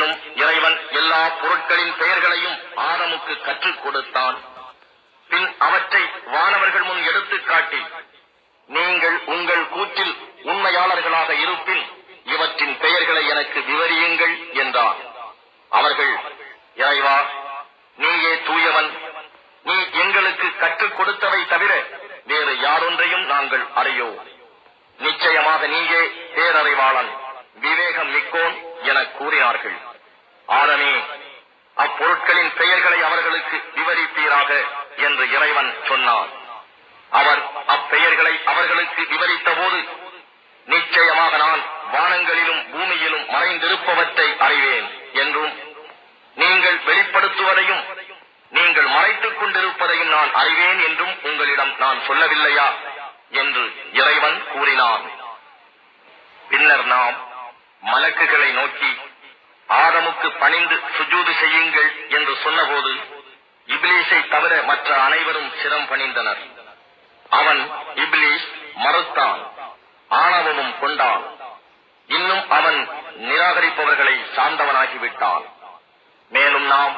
இன்னும் இறைவன் எல்லா பொருட்களின் பெயர்களையும் ஆதமுக்கு கற்றுக் கொடுத்தான். பின் அவற்றை வானவர்கள் முன் எடுத்துக்காட்டி நீங்கள் உங்கள் கூற்றில் உண்மையாளர்களாக இருப்பின் இவற்றின் பெயர்களை எனக்கு விவரியுங்கள் என்றார் அவர்கள் இறைவா நீயே தூயவன். நீ எங்களுக்கு கற்றுக் கொடுத்தவை தவிர வேறு யாரொன்றையும் நாங்கள் அறியோ நிச்சயமாக நீயே பேரறிவாளன். விவேகம் மிக்கோன் என கூறினார்கள். ஆதமே அப்பொருட்களின் பெயர்களை அவர்களுக்கு விவரிப்பீராக என்று இறைவன் சொன்னார். அவர் அப்பெயர்களை அவர்களுக்கு விவரித்த போது நிச்சயமாக நான் வானங்களிலும் பூமியிலும் மறைந்திருப்பவற்றை அறிவேன் என்றும் நீங்கள் வெளிப்படுத்துவதையும் நீங்கள் மறைத்துக் கொண்டிருப்பதையும் நான் அறிவேன் என்றும் உங்களிடம் நான் சொல்லவில்லையா? என்று இறைவன் கூறினான். பின்னர் நாம் மலக்குகளை நோக்கி ஆதமுக்கு பணிந்து சுஜூது செய்யுங்கள் என்று சொன்னபோது இப்லீஸை தவிர மற்ற அனைவரும் சிரம் பணிந்தனர். அவன் இப்லீஸ் மறுத்தான் ஆணவமும் கொண்டான். இன்னும் அவன் நிராகரிப்பவர்களை சார்ந்தவனாகிவிட்டான். மேலும் நாம்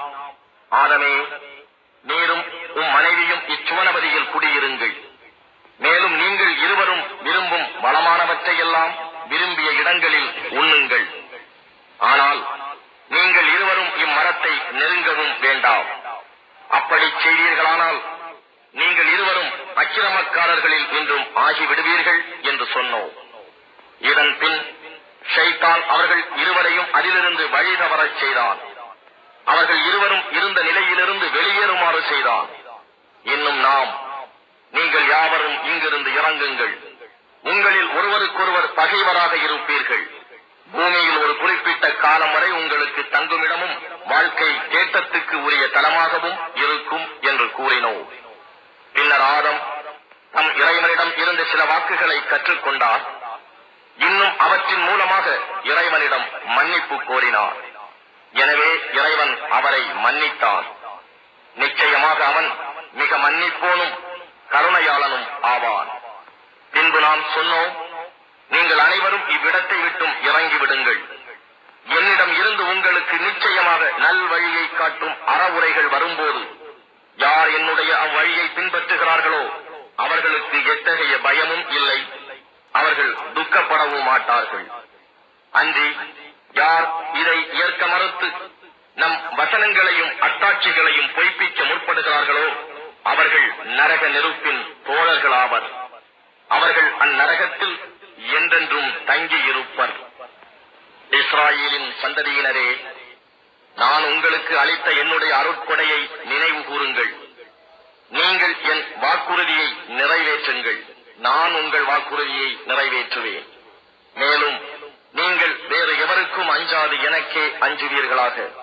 ஆதமே நீரும் உம் மனைவியும் இச்சுவனபதியில் குடியிருங்கள். மேலும் நீங்கள் இருவரும் விரும்பும் வளமானவற்றையெல்லாம் விரும்பிய இடங்களில் உண்ணுங்கள். ஆனால் நீங்கள் இருவரும் இம்மரத்தை நெருங்கவும் வேண்டாம். அப்படி செய்தீர்களானால் நீங்கள் இருவரும் அக்கிரமக்காரர்களில் இன்றும் ஆகிவிடுவீர்கள் என்று சொன்னோம். இதன் பின் ஷைத்தான் அவர்கள் இருவரையும் அதிலிருந்து வழி தவறச் செய்தான். அவர்கள் இருவரும் இருந்த நிலையிலிருந்து வெளியேறுமாறு செய்தான். இன்னும் நாம் நீங்கள் யாவரும் இங்கிருந்து இறங்குங்கள். உங்களில் ஒருவருக்கொருவர் பகைவராக இருப்பீர்கள். பூமியில் ஒரு குறிப்பிட்ட காலம் வரை உங்களுக்கு தங்குமிடமும் வாழ்க்கை தேட்டத்துக்கு உரிய தலமாகவும் இருக்கும் என்று கூறினோம். பின்னர் ஆதம் தம் இறைவனிடம் இருந்த சில வாக்குகளை கற்றுக்கொண்டார். இன்னும் அவற்றின் மூலமாக இறைவனிடம் மன்னிப்பு கோரினார். எனவே இறைவன் அவரை மன்னித்தான். நிச்சயமாக அவன் மிக மன்னிப்போனும் கருணையாளனும் ஆவான். பின்பு நாம் சொன்னோம் நீங்கள் அனைவரும் இவ்விடத்தை விட்டும் இறங்கி விடுங்கள் எனக்கு உங்களுக்கு நிச்சயமாக நல்வழியை காட்டும் அறவுரைகள் வரும்போது யார் என்னுடைய அவ்வழியை பின்பற்றுகிறார்களோ அவர்களுக்கு எத்தகைய பயமும் இல்லை. அவர்கள் துக்கப்படவும் மாட்டார்கள். அன்றி யார் இதை ஏற்க மறுத்து நம் வசனங்களையும் அட்டாட்சிகளையும் பொய்ப்பிக்க முற்படுகிறார்களோ அவர்கள் நரக நெருப்பின் தோழர்களாவர். அவர்கள் அந்நரகத்தில் என்றென்றும் தங்கி இருப்பர் சந்ததியினரே நான் உங்களுக்கு அளித்த என்னுடைய அருட்கொடையை நினைவு கூறுங்கள். நீங்கள் என் வாக்குறுதியை நிறைவேற்றுங்கள். நான் உங்கள் வாக்குறுதியை நிறைவேற்றுவேன். மேலும் நீங்கள் வேறு எவருக்கும் அஞ்சாது எனக்கே அஞ்சுவீர்களாக.